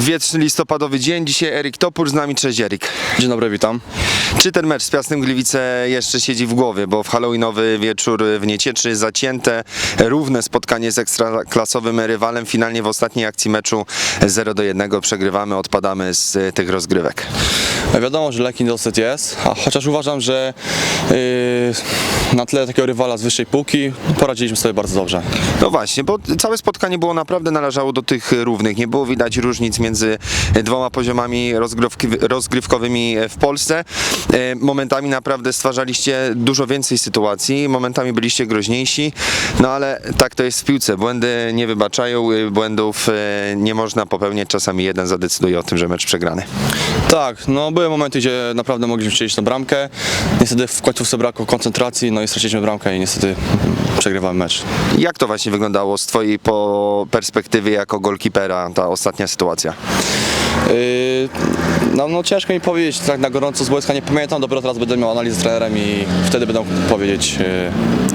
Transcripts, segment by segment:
Wieczny listopadowy dzień, dzisiaj Erik Topór, z nami cześć Erik. Dzień dobry, witam. Czy ten mecz z Piastem Gliwice jeszcze siedzi w głowie, bo w halloweenowy wieczór w Niecieczy zacięte, równe spotkanie z ekstraklasowym rywalem, finalnie w ostatniej akcji meczu 0 do 1 przegrywamy, odpadamy z tych rozgrywek. Wiadomo, że lekki dosyć jest, a chociaż uważam, że yy, na tle takiego rywala z wyższej półki poradziliśmy sobie bardzo dobrze. No właśnie, bo całe spotkanie było naprawdę należało do tych równych. Nie było widać różnic między dwoma poziomami rozgrywkowymi w Polsce. E, Momentami naprawdę stwarzaliście dużo więcej sytuacji, momentami byliście groźniejsi, no ale tak to jest w piłce. Błędy nie wybaczają, e, błędów e, nie można popełniać. Czasami jeden zadecyduje o tym, że mecz przegrany. Tak, no były momenty, gdzie naprawdę mogliśmy strzelić na bramkę. Niestety w końcówce brakło koncentracji, no i straciliśmy bramkę i niestety przegrywamy mecz. Jak to właśnie wyglądało z Twojej po perspektywy jako golkipera, ta ostatnia sytuacja? Yy, no, no ciężko mi powiedzieć tak na gorąco z boiska, nie pamiętam, dopiero teraz będę miał analizę z trenerem i wtedy będę powiedzieć yy,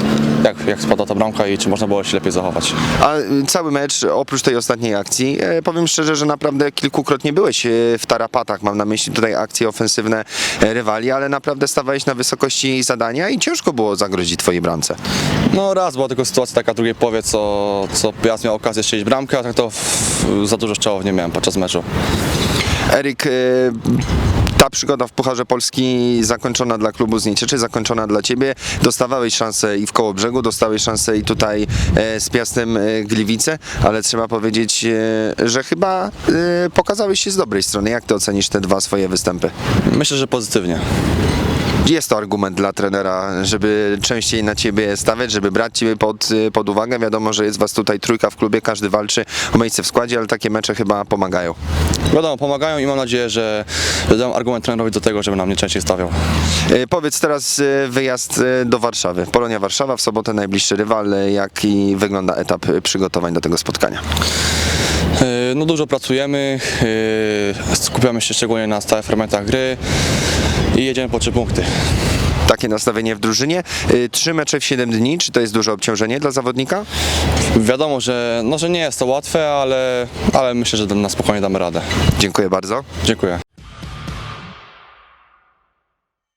jak, jak spadła ta bramka i czy można było się lepiej zachować. A y, cały mecz, oprócz tej ostatniej akcji, e, powiem szczerze, że naprawdę kilkukrotnie byłeś e, w tarapatach. Mam na myśli tutaj akcje ofensywne e, rywali, ale naprawdę stawałeś na wysokości zadania i ciężko było zagrozić twojej bramce. No raz była tylko sytuacja taka drugiej połowie, co, co Piast miał okazję strzelić bramkę, a tak to w, za dużo strzałów nie miałem podczas meczu. Eryk, e, ta przygoda w Pucharze Polski zakończona dla klubu z Niecieczy, zakończona dla ciebie. Dostawałeś szansę i w Kołobrzegu, dostałeś szansę i tutaj e, z Piastem e, Gliwice, ale trzeba powiedzieć, e, że chyba pokazałeś się z dobrej strony. Jak ty ocenisz te dwa swoje występy? Myślę, że pozytywnie. Jest to argument dla trenera, żeby częściej na ciebie stawiać, żeby brać ciebie pod, pod uwagę. Wiadomo, że jest was tutaj trójka w klubie, każdy walczy o miejsce w składzie, ale takie mecze chyba pomagają. Wiadomo, pomagają i mam nadzieję, że, dam argument trenerowi do tego, żeby nam nie częściej stawiał. E, Powiedz teraz e, wyjazd do Warszawy. Polonia Warszawa, w sobotę najbliższy rywal. Jaki wygląda etap przygotowań do tego spotkania? No dużo pracujemy, skupiamy się szczególnie na stałych fragmentach gry i jedziemy po trzy punkty. Takie nastawienie w drużynie. E, Trzy mecze w 7 dni, czy to jest duże obciążenie dla zawodnika? Wiadomo, że, no, że nie jest to łatwe, ale, ale myślę, że na spokojnie damy radę. Dziękuję bardzo. Dziękuję.